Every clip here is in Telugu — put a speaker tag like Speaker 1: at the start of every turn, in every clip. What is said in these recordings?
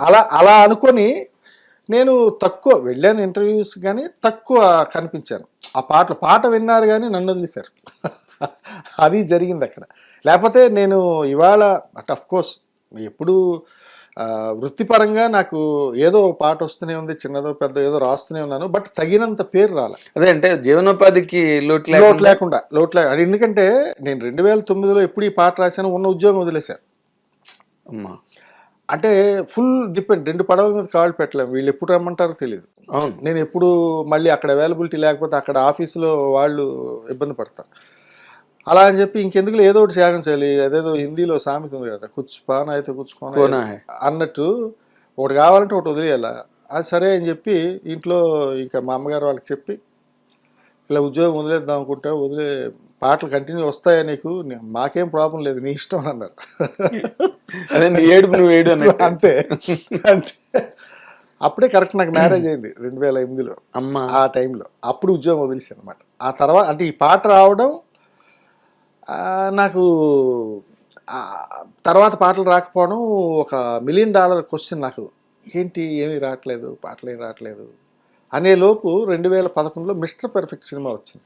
Speaker 1: అలా అలా అనుకొని నేను తక్కువ వెళ్ళాను ఇంటర్వ్యూస్ కానీ తక్కువ కనిపించాను. ఆ పాటలు పాట విన్నారు కానీ నన్ను వదిలేశారు. అది జరిగింది అక్కడ. లేకపోతే నేను ఇవాళ అట్ అఫ్ కోర్స్ ఎప్పుడు వృత్తిపరంగా నాకు ఏదో పాట వస్తూనే ఉంది చిన్నదో పెద్ద ఏదో రాస్తూనే ఉన్నాను బట్ తగినంత పేరు రాలే.
Speaker 2: అదే అంటే జీవనోపాధికి లోటు
Speaker 1: లోటు
Speaker 2: లేకుండా
Speaker 1: లోటు లేకుండా అది ఎందుకంటే నేను రెండు వేల తొమ్మిదిలో ఎప్పుడు ఈ పాట రాశాను ఉన్న ఉద్యోగం వదిలేశాను.
Speaker 2: అమ్మా.
Speaker 1: అంటే ఫుల్ డిపెండ్ రెండు పడవల మీద కాళ్ళు పెట్టలేము వీళ్ళు ఎప్పుడు రమ్మంటారో తెలియదు
Speaker 2: అవును.
Speaker 1: నేను ఎప్పుడు మళ్ళీ అక్కడ అవైలబిలిటీ లేకపోతే అక్కడ ఆఫీసులో వాళ్ళు ఇబ్బంది పడతారు. అలా అని చెప్పి ఇంకెందుకు ఏదో ఒకటి త్యాగం చేయాలి. అదేదో హిందీలో సామెత ఉంది కదా కుచ్చు పాన అయితే
Speaker 2: కోనా
Speaker 1: కూర్చుకోన
Speaker 2: హై.
Speaker 1: అన్నట్టు ఒకటి కావాలంటే ఒకటి వదిలేయాల? అది సరే అని చెప్పి ఇంట్లో ఇక మా అమ్మగారు వాళ్ళకి చెప్పి ఇలా ఉద్యోగం వదిలేద్దాం అనుకుంటే వదిలే పాటలు కంటిన్యూ వస్తాయా నీకు? మాకేం ప్రాబ్లం లేదు నీ ఇష్టం అని అన్నారు.
Speaker 2: అదే నీ ఏడుపు నువ్వు ఏడు అన్నట్టు.
Speaker 1: అంతే అంతే. అప్పుడే కరెక్ట్ నాకు మ్యారేజ్ అయింది రెండు వేల ఎనిమిదిలో.
Speaker 2: అమ్మా.
Speaker 1: ఆ టైంలో అప్పుడు ఉద్యోగం వదిలేసాను అనమాట ఆ తర్వాత అంటే ఈ పాట రావడం నాకు తర్వాత పాటలు రాకపోవడం ఒక మిలియన్ డాలర్ క్వశ్చన్ నాకు. ఏంటి ఏమీ రావట్లేదు పాటలు ఏమి రావట్లేదు. అనే లోపు రెండు వేల పదకొండులో మిస్టర్ పర్ఫెక్ట్ సినిమా వచ్చింది.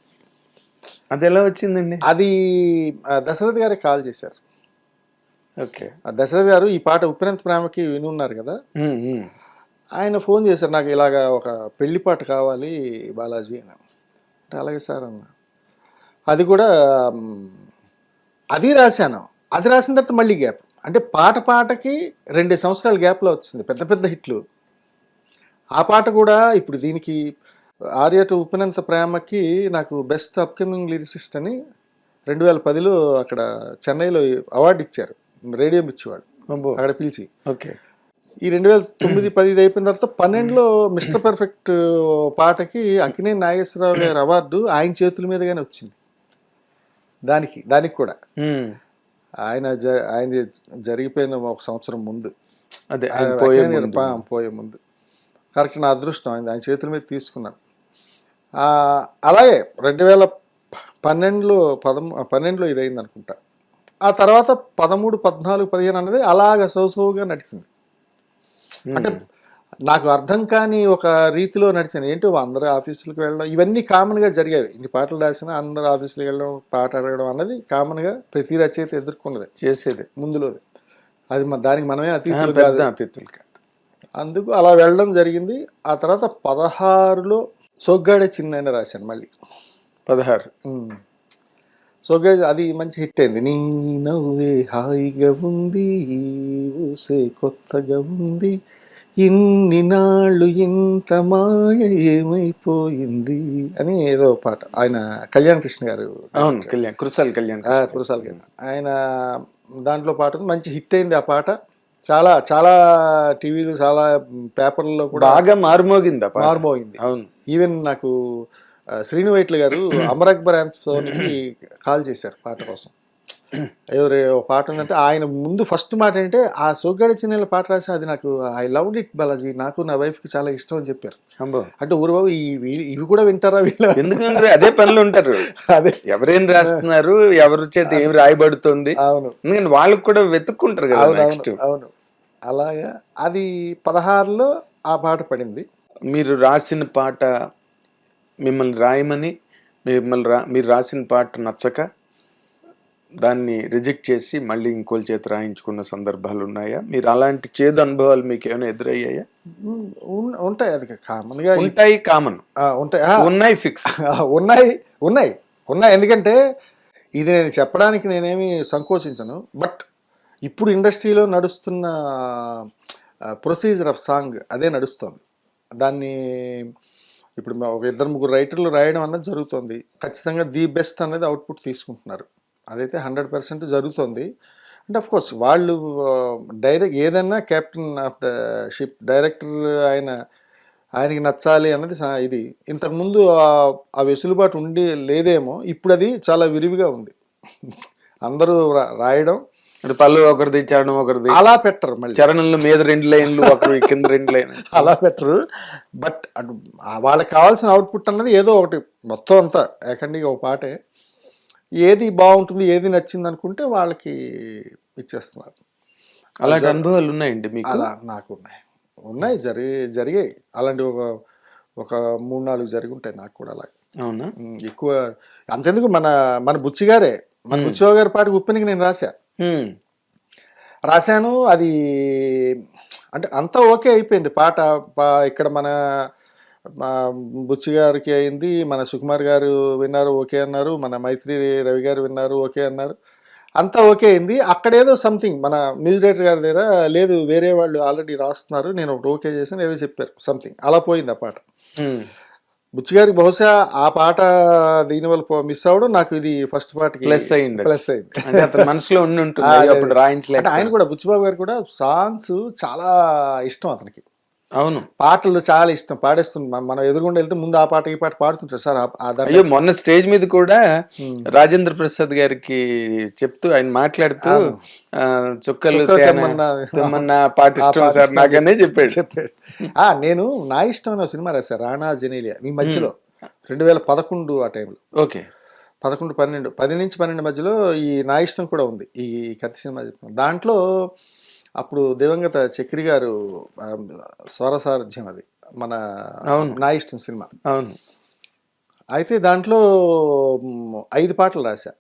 Speaker 2: అది ఎలా వచ్చిందండి?
Speaker 1: అది దశరథ్ గారికి కాల్ చేశారు.
Speaker 2: ఓకే.
Speaker 1: ఆ దశరథ్ గారు ఈ పాట ఉప్పినంత ప్రేమకి వినున్నారు కదా?
Speaker 2: ఉమ్, ఉమ్.
Speaker 1: ఆయన ఫోన్ చేశారు నాకు ఇలాగా ఒక పెళ్ళి పాట కావాలి బాలాజీ అని. అంటే అలాగే సార్ అన్న. అది కూడా అది రాశాను. అది రాసిన తర్వాత మళ్ళీ గ్యాప్. అంటే పాట పాటకి రెండు సంవత్సరాల గ్యాప్లో వచ్చింది పెద్ద పెద్ద హిట్లు. ఆ పాట కూడా ఇప్పుడు దీనికి ఆర్యట ఉప్పినంత ప్రేమకి నాకు బెస్ట్ అప్కమింగ్ లిరిసిస్ట్ అని రెండు వేల పదిలో అక్కడ చెన్నైలో అవార్డు ఇచ్చారు. రేడియో ఇచ్చేవాడు అక్కడ పిలిచి.
Speaker 2: ఓకే.
Speaker 1: ఈ రెండు వేల తొమ్మిది పది అయిపోయిన తర్వాత పన్నెండులో మిస్టర్ పర్ఫెక్ట్ పాటకి అక్కినే నాగేశ్వరరావు గారి అవార్డు ఆయన చేతుల మీదగానే వచ్చింది. దానికి దానికి కూడా. ఆయన ఆయన జరిగిపోయిన ఒక సంవత్సరం ముందు.
Speaker 2: అదే పోయే ముందు.
Speaker 1: కరెక్ట్ నా అదృష్టం. ఆయన ఆయన చేతుల మీద తీసుకున్నాను. అలాగే రెండు వేల పన్నెండులో పదమూ పన్నెండులో ఇది అయింది అనుకుంటా. ఆ తర్వాత పదమూడు పద్నాలుగు పదిహేను అనేది అలాగ సోసోగా నడిచింది. అంటే నాకు అర్థం కాని ఒక రీతిలో నడిచాను ఏంటో అందరూ ఆఫీసులకు వెళ్ళడం? ఇవన్నీ కామన్గా జరిగేవి. ఇన్ని పాటలు రాసినా అందరూ ఆఫీసులకు వెళ్ళడం పాట అడగడం అన్నది కామన్గా ప్రతి రచయిత ఎదుర్కొన్నది.
Speaker 2: చేసేది.
Speaker 1: ముందులోది. అది దానికి మనమే
Speaker 2: అతిథులు కాదు.
Speaker 1: అందుకు అలా వెళ్ళడం జరిగింది. ఆ తర్వాత పదహారులో సొగ్గాడే చిన్న రాశాను మళ్ళీ.
Speaker 2: పదహారు.
Speaker 1: ఉమ్. సొగ్గాడే అది మంచి హిట్ అయింది. నీ నవ్వే హాయిగా ఉంది ఊసే కొత్తగా ఉంది ఇన్ని నాళ్ళు ఇంత మాయ ఏమైపోయింది అని ఏదో పాట. ఆయన కళ్యాణ్ కృష్ణ గారు
Speaker 2: అవును కళ్యాణ్ కురసాల కళ్యాణ్
Speaker 1: కురసాల కింద ఆయన దాంట్లో పాట. మంచి హిట్ అయింది ఆ పాట. చాలా చాలా టీవీలు చాలా పేపర్లలో కూడా
Speaker 2: బాగా మారుమోగింది.
Speaker 1: మారుమోగింది.
Speaker 2: అవును.
Speaker 1: ఈవెన్ నాకు ఆ, శ్రీను వైట్ల గారు అమర్ అక్బర్కి కాల్ చేశారు పాట కోసం. ఎవరు ఒక పాట ఉందంటే ఆయన ముందు ఫస్ట్ మాట ఏంటంటే ఆ సోగ్గాడి చిన్న పాట రాసి అది నాకు ఐ లవ్ ఇట్ బాలాజీ నాకు నా wife కి చాలా ఇష్టం అని చెప్పారు. అంటే ఊరు బాబు ఇవి కూడా వింటారా వీళ్ళు?
Speaker 2: ఎందుకంటే అదే పనులు ఉంటారు.
Speaker 1: అదే.
Speaker 2: ఎవరేం రాస్తున్నారు ఎవరి చేత ఏం రాయబడుతుంది.
Speaker 1: అవును.
Speaker 2: ఎందుకంటే వాళ్ళకి కూడా వెతుక్కుంటారు కదా
Speaker 1: అవును అవును. అలాగా. అది పదహారులో ఆ పాట పడింది.
Speaker 2: మీరు రాసిన పాట మిమ్మల్ని రాయమని మిమ్మల్ని రా మీరు రాసిన పాట నచ్చక దాన్ని రిజెక్ట్ చేసి మళ్ళీ ఇంకోళ్ళ చేత రాయించుకున్న సందర్భాలు ఉన్నాయా? మీరు అలాంటి చేదు అనుభవాలు మీకు ఏమైనా ఎదురయ్యాయా?
Speaker 1: ఉంటాయి. అది కామన్గా
Speaker 2: ఉంటాయి కామన్.
Speaker 1: ఉంటాయి.
Speaker 2: ఉన్నాయి ఫిక్స్.
Speaker 1: ఉన్నాయి. ఉన్నాయి. ఉన్నాయి. ఎందుకంటే ఇది నేను చెప్పడానికి నేనేమి సంకోచించను. బట్ ఇప్పుడు ఇండస్ట్రీలో నడుస్తున్న ప్రొసీజర్ ఆఫ్ సాంగ్ అదే నడుస్తుంది. దాన్ని ఇప్పుడు మా ఒక ఇద్దరు ముగ్గురు రైటర్లు రాయడం అన్నది జరుగుతుంది. ఖచ్చితంగా ది బెస్ట్ అనేది అవుట్పుట్ తీసుకుంటున్నారు. అదైతే హండ్రెడ్ పర్సెంట్ జరుగుతుంది. అండ్ ఆఫ్ కోర్స్ వాళ్ళు డైరెక్ట్ ఏదైనా captain of the ship director ఆయన ఆయనకి నచ్చాలి అన్నది ఇది. ఇంతకుముందు ఆ- వెసులుబాటు ఉండి లేదేమో ఇప్పుడు అది చాలా విరివిగా ఉంది. అందరూ రా- రాయడం
Speaker 2: పళ్ళు ఒకరిది చరణం ఒకరిది.
Speaker 1: అలా పెట్టరు మళ్ళీ.
Speaker 2: చరణంలో మీద రెండు లైన్లు ఒకరు కింద రెండు లైన్లు.
Speaker 1: అలా పెట్టరు. బట్ వాళ్ళకి కావాల్సిన అవుట్పుట్ అన్నది ఏదో ఒకటి మొత్తం అంతా ఏకండిగా ఒక పాటే. ఏది బాగుంటుంది ఏది నచ్చింది అనుకుంటే వాళ్ళకి ఇచ్చేస్తున్నారు.
Speaker 2: అలాంటి అనుభవాలు ఉన్నాయండి మీకు?
Speaker 1: అలా నాకు ఉన్నాయి. ఉన్నాయి జరి జరిగాయి. అలాంటి ఒక ఒక మూడు నాలుగు జరిగి ఉంటాయి నాకు కూడా అలా
Speaker 2: అవునా?
Speaker 1: ఎక్కువ అంతెందుకు మన మన బుచ్చి గారే మన బుచ్చిబాబు గారి పాట ఉప్పెనికి నేను రాశా.
Speaker 2: హ్మ్.
Speaker 1: రాశాను అది అంటే అంతా ఓకే అయిపోయింది. పాట పా- ఇక్కడ మన బుచ్చి గారికి అయింది మన సుకుమార్ గారు విన్నారు ఓకే అన్నారు మన మైత్రి రవి గారు విన్నారు ఓకే అన్నారు. అంతా ఓకే అయింది. అక్కడ ఏదో సంథింగ్ మన న్యూస్ డైరెక్టర్ గారి దగ్గర లేదు వేరే వాళ్ళు ఆల్రెడీ రాస్తున్నారు నేను ఒకటి ఓకే చేశాను ఏదో చెప్పారు సంథింగ్. అలా పోయింది ఆ పాట.
Speaker 2: హ్మ్.
Speaker 1: బుచ్చి గారికి బహుశా ఆ పాట దీనివల్ల మిస్ అవ్వడం నాకు ఇది ఫస్ట్ పాటకి
Speaker 2: అయ్యింది.
Speaker 1: ప్లస్ అయింది
Speaker 2: అంటే అతని మనసులో ఉండి ఉంటుంది అప్పుడు
Speaker 1: అంటే
Speaker 2: రాయించలేక
Speaker 1: ఆయన కూడా బుచ్చిబాబు గారు కూడా సాంగ్స్ చాలా ఇష్టం అతనికి
Speaker 2: అవును.
Speaker 1: పాటలు చాలా ఇష్టం పాడేస్తుంది మనం- ఎదురుగుండా వెళ్తే ముందు ఆ పాట ఈ పాట పాడుతుంటారు. సార్
Speaker 2: అయ్యో మొన్న స్టేజ్ మీద కూడా. రాజేంద్ర ప్రసాద్ గారికి చెప్తూ ఆయన మాట్లాడుతూ చుక్కలు పాట ఇష్టం సార్ నాకనే చెప్పాడు.
Speaker 1: చెప్పాడు. ఆ నేను నా ఇష్టం అనే సినిమా రాశారు రాణా జనీలియా. మీ మధ్యలో రెండు వేల పదకొండు ఆ టైంలో.
Speaker 2: ఓకే.
Speaker 1: పదకొండు పన్నెండు పది నుంచి పన్నెండు మధ్యలో ఈ నా ఇష్టం కూడా ఉంది. ఈ కత్తి సినిమా చెప్పిన దాంట్లో అప్పుడు దివంగత చక్రి గారు స్వరసారథ్యం అది మన. నా ఇష్టం సినిమా.
Speaker 2: అవును.
Speaker 1: అయితే దాంట్లో ఐదు పాటలు రాశా.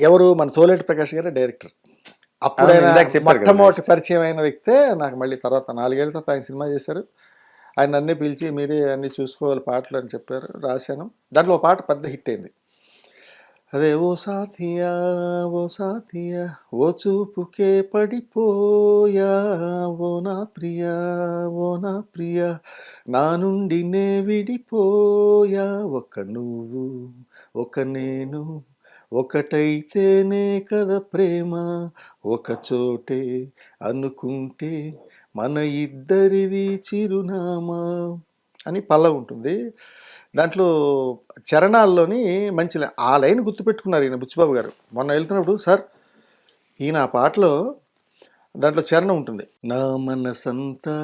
Speaker 1: ఎవరు? మన తోలేటి ప్రకాష్ గారే డైరెక్టర్. అప్పుడు. మొట్టమొదటి పరిచయం అయిన వ్యక్తే నాకు మళ్ళీ తర్వాత నాలుగేళ్ళ తర్వాత ఆయన సినిమా చేశారు. ఆయన నన్నే పిలిచి మీరే అన్ని చూసుకోవాలి పాటలు అని చెప్పారు రాశాను. దాంట్లో ఒక పాట పెద్ద హిట్ అయింది. అదే ఓ సాథియా ఓ సాథియా ఓ చూపుకే పడిపోయా ఓ నా ప్రియా ఓ నా ప్రియా నా నుండి నే విడిపోయా ఒక నువ్వు ఒక నేను ఒకటైతేనే కదా ప్రేమ ఒక చోటే అనుకుంటే మన ఇద్దరిది చిరునామా అని పల్ల ఉంటుంది. దాంట్లో చరణాల్లోని మంచి ఆ లైన్ గుర్తుపెట్టుకున్నారు ఈయన బుచ్చిబాబు గారు. మొన్న వెళ్తున్నప్పుడు సార్ ఈయన ఆ పాటలో దాంట్లో చరణం ఉంటుంది. నా మనసంతా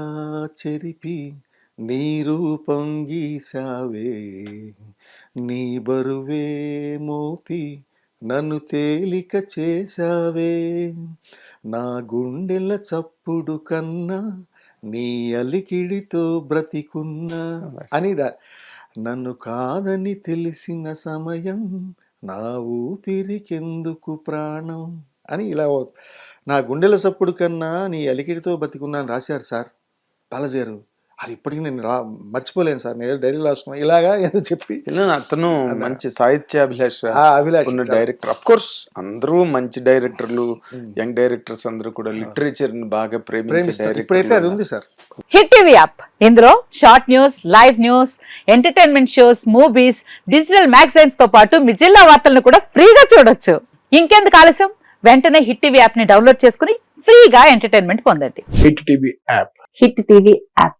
Speaker 1: చెరిపి నీ రూపం గీసావే. నీ బరువే మోపి నన్ను తేలిక చేసావే నా గుండెల చప్పుడు కన్నా నీ అలికిడితో బ్రతికున్నా అని రా- నన్ను కాదని తెలిసిన సమయం నా ఊపిరికెందుకు ప్రాణం? అని ఇలా నా గుండెల సప్పుడు కన్నా నీ అలికిడితో బతికున్నాను రాశారు సార్ బాలజీ గారు. అది ఇప్పటికీ నేను రా మర్చిపోలేను సార్. నేను డైరీ రాసుకున్నాను ఇలాగా ఏదో చెప్పి
Speaker 2: అతను మంచి సాహిత్యాభిలాష
Speaker 1: ఆ అభిలాష్
Speaker 2: ఉన్న డైరెక్టర్. అఫ్ కోర్స్ అందరూ మంచి డైరెక్టర్లు యంగ్ డైరెక్టర్స్ అందరూ కూడా లిటరేచర్ని బాగా ప్రేమించే
Speaker 1: ప్రేమిస్తారు. ఇప్పుడైతే అది ఉంది సార్.
Speaker 3: Hit TV app. ఇందులో short news live news entertainment shows movies digital మ్యాగజైన్స్తో పాటు మీ జిల్లా వార్తలను కూడా ఫ్రీగా చూడొచ్చు. ఇంకెందుకు ఆలస్యం? వెంటనే హిట్ టీవీ యాప్ని డౌన్లోడ్ చేసుకుని ఫ్రీగా ఎంటర్టైన్మెంట్ పొందండి.
Speaker 4: Hit TV app.
Speaker 3: Hit TV app.